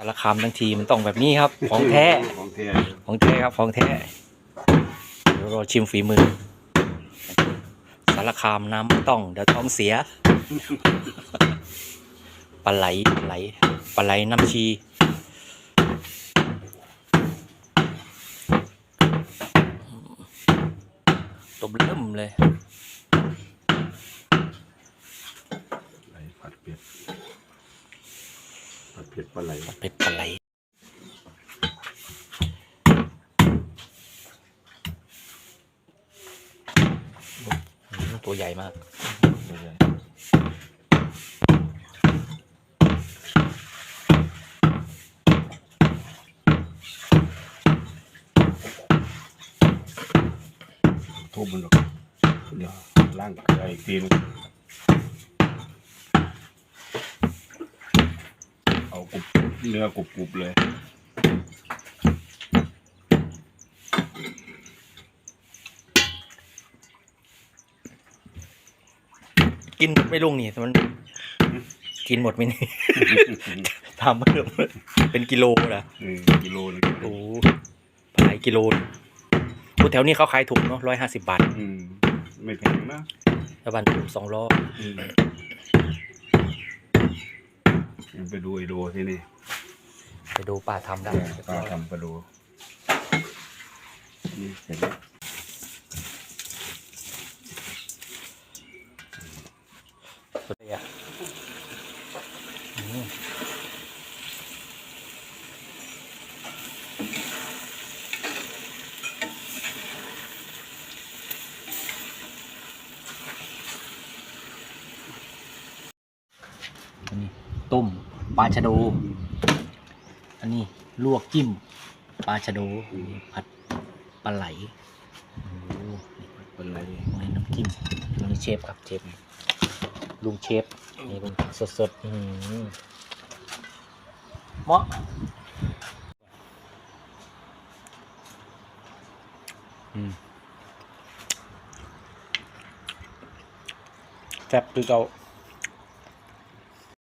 สารคามทั้งทีมันต้องแบบนี้ครับ ของแท้ ของแท้ของแท้ครับ ของแท้ เดี๋ยวรอชิมฝีมือ สารคามน้ำไม่ต้อง เดี๋ยวท้องเสีย ปลาไหล ปลาไหล ปลาไหลน้ำชี ตบเริ่มเลย ไหลผัดเผ็ดผัดเผ็ดป ลาไหลเป็ดปลาไหลอืมตัวใหญ่มากทุบมันหรอกเดี๋ยวล่างไอ้ตีนงเอากรุบ เนื้อกรุบกรุบๆเลย กินหมดไม่ลุงนี่มัน กินหมดไหมนี่ ทำเพิ่มเป็นกิโลเหรอหนึ่งกิโลหนึงโอ้ปลาไหลกิโลโอ้แถวนี้เขาขายถูกเนาะร้อยห้าสิบบาทอืมไม่แพงนะแล้วบันถูกสองล้ออืมไปดูไอโดที่นี่ ไปดูป้าทำได้ป้าทำไปดูนี่เห็นไหมสุดเลยอะอืมอันนี้ต้มปลาชะโด อันนี้ลวกจิ้มปลาชะโดผัดปลาไหลโอ้โหเป็นไรในน้ำจิ้มนี่เชฟครับเชฟลุงเชฟนี่ลุงสดสดๆอื้อหือเหมาะอืมแซ่บคือเก่า